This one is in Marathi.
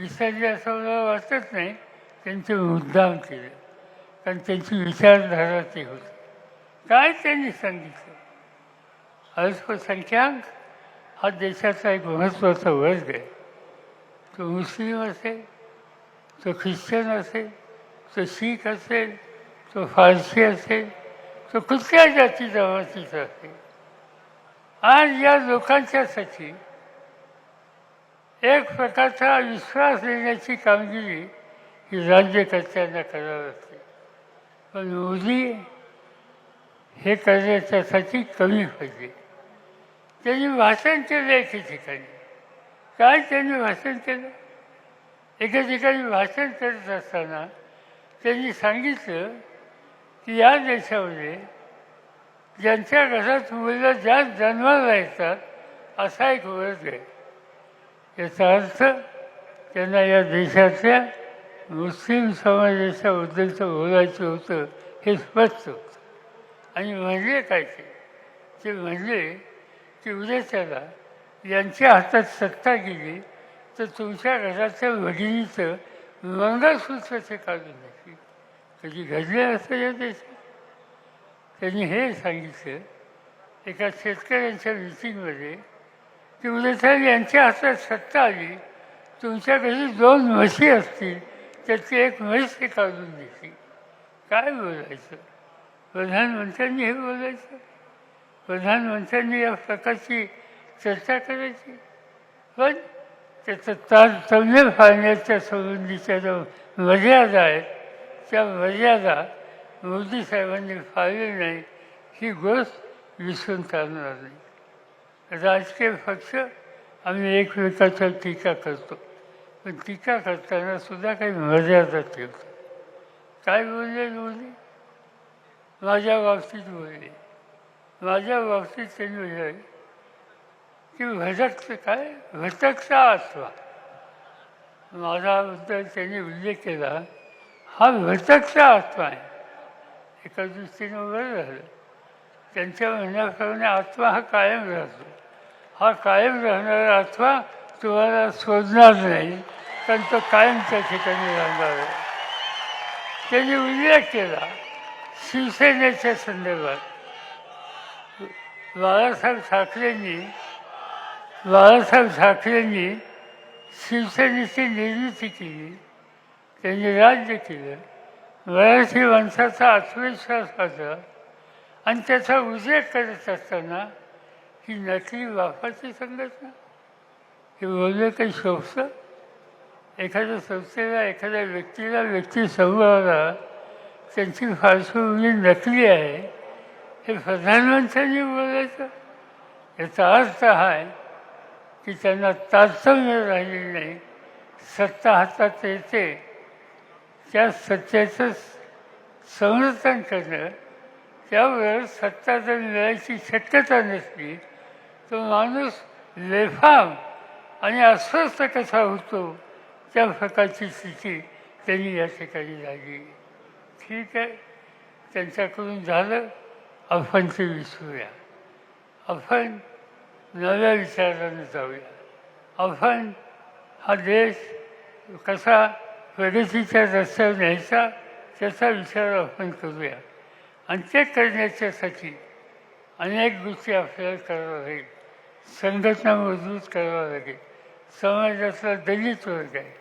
विसर्जी असं मला वाटत नाही त्यांचे मुद्दाम केले. कारण त्यांची विचारधारा ती होती. काय त्यांनी सांगितलं? अल्पसंख्याक हा देशाचा एक महत्त्वाचा वर्ग आहे. तो मुस्लिम असेल तो ख्रिश्चन असेल तो शीख असेल तो फारसी असेल तो कुठल्या जाती जमातीचा असेल? आज या लोकांच्यासाठी एक प्रकारचा विश्वास देण्याची कामगिरी ही राज्यकर्त्यांना करावी लागते. पण मोदी हे करण्याच्यासाठी कमी पडले त्यांनी भाषण केलं एके ठिकाणी. काय त्यांनी भाषण केलं? एका ठिकाणी भाषण करत असताना त्यांनी सांगितलं की या देशामध्ये ज्यांच्या घरात मुलं जास्त जन्माला येतात असा एक वर्ग आहे. याचा अर्थ त्यांना या देशातल्या मुस्लिम समाजाच्याबद्दलचं बोलायचं होतं हे स्पष्ट होतं. आणि म्हणजे काय ते? ते म्हणजे की उद्या त्याला यांच्या हातात सत्ता गेली तर तुमच्या घराच्या भगिनीचं मंगळसूत्र ते काढून नक्की कधी घडले असं या देशात? त्यांनी हे सांगितलं एका शेतकऱ्यांच्या मिटिंगमध्ये की उद्या यांच्या हातात सत्ता आली तुमच्या घरी दोन म्हशी असतील त्याची एक म्हैस हे काढून देतील काय बोलायचं? प्रधानमंत्र्यांनी हे बोलायचं? प्रधानमंत्र्यांनी या प्रकारची चर्चा करायची? पण त्याचं ताज तमने फाळण्याच्या संबंधीच्या ज्या मर्यादा आहेत त्या मर्यादा मोदी साहेबांनी फाळली नाही ही गोष्ट विसरून चालणार नाही. राजकीय पक्ष आम्ही एकमेकाच्या टीका करतो. पण टीका करताना सुद्धा काही मर्यादा ठेवतो. काय बोलले मोदी माझ्या बाबतीत बोलले. माझ्या बाबतीत त्यांनी बोलले की भटकचं काय? भटकचा आत्मा माझ्याबद्दल त्यांनी उल्लेख केला हा भटकचा आत्मा आहे. एका दृष्टीनं बरं झालं. त्यांच्या म्हणण्याप्रमाणे आत्मा हा कायम राहतो. हा कायम राहणारा आत्मा तुम्हाला शोधणार नाही कारण तो कायम त्या ठिकाणी राहणार आहे. त्यांनी उल्लेख केला शिवसेनेच्या संदर्भात. बाळासाहेब ठाकरेंनी बाळासाहेब ठाकरेंनी शिवसेनेची निर्मिती केली त्यांनी राज्य केलं. मराठी माणसाचा आत्मविश्वास होता आणि त्याचा उल्लेख करत असताना ही नकली वाफाची संघटना हे बोलणं काही शोभतं एखाद्या संस्थेला एखाद्या व्यक्तीला व्यक्ती समूहाला त्यांची पार्श्वभूमी नकली आहे. हे प्रधानमंत्र्यांनी बोलायचं. याचा अर्थ हा आहे की त्यांना तारतम्य राहिली नाही. सत्ता हातात येते. त्या सत्तेचं संरक्षण करणं त्यावर सत्ता जर मिळायची शक्यता नसली तर माणूस बेफाम आणि अस्वस्थ कसा होतो त्या प्रकारची स्थिती त्यांनी या ठिकाणी लागली ठीक आहे त्यांच्याकडून झालं आपण ते विसरूया. आपण नव्या विचारानं जाऊया. आपण हा देश कसा प्रगतीच्या रस्त्यावर न्यायचा त्याचा विचार आपण करूया. आणि ते करण्याच्यासाठी अनेक गोष्टी आपल्याला कराव्या लागेल. संघटना मजबूत करावं लागेल. समाजातला दलित वर्ग आहे.